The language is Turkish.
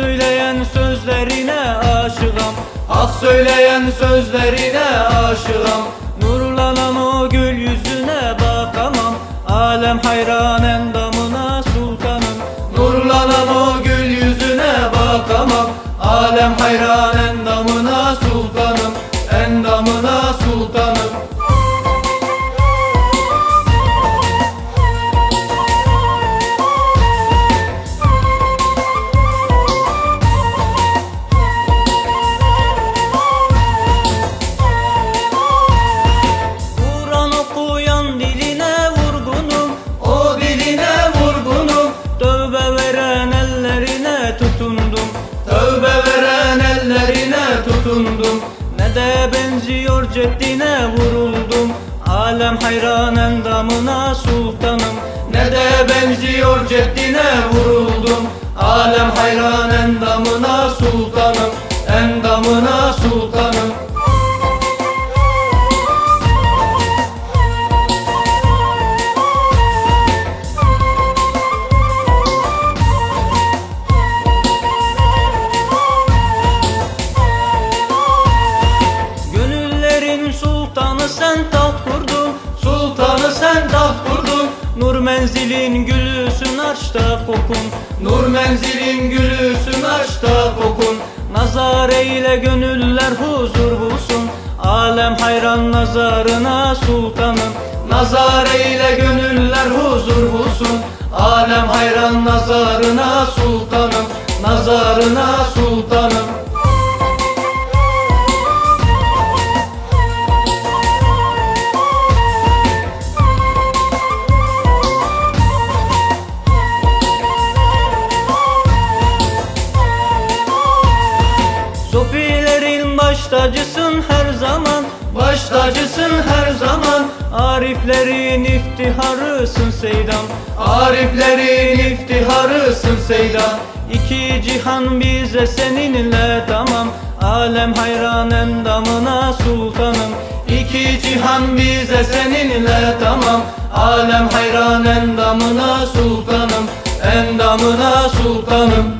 Söyleyen sözlerine aşığım. Hak söyleyen sözlerine aşığım. Nurlanan o gül yüzüne bakamam. Alem hayran Tövbe veren ellerine tutundum. Ne de benziyor ceddine vuruldum. Alem hayran endamına sultanım. Ne de benziyor ceddine vuruldum. Alem hayran endamına sen taht kurdun Nur menzilin gülüsün arşta kokun. Nur menzilin gülüsün aşta kokun. Nazar eyle gönüller huzur bulsun. Alem hayran nazarına sultanım. Nazar eyle gönüller huzur bulsun. Alem hayran nazarına sultanım. Nazarına baş tacısın her zaman Baş tacısın her zaman. Ariflerin iftiharısın seydam Ariflerin iftiharısın Seydan. İki cihan bize seninle tamam Alem hayran endamına sultanım. İki cihan bize seninle tamam Alem hayran endamına sultanım. Endamına sultanım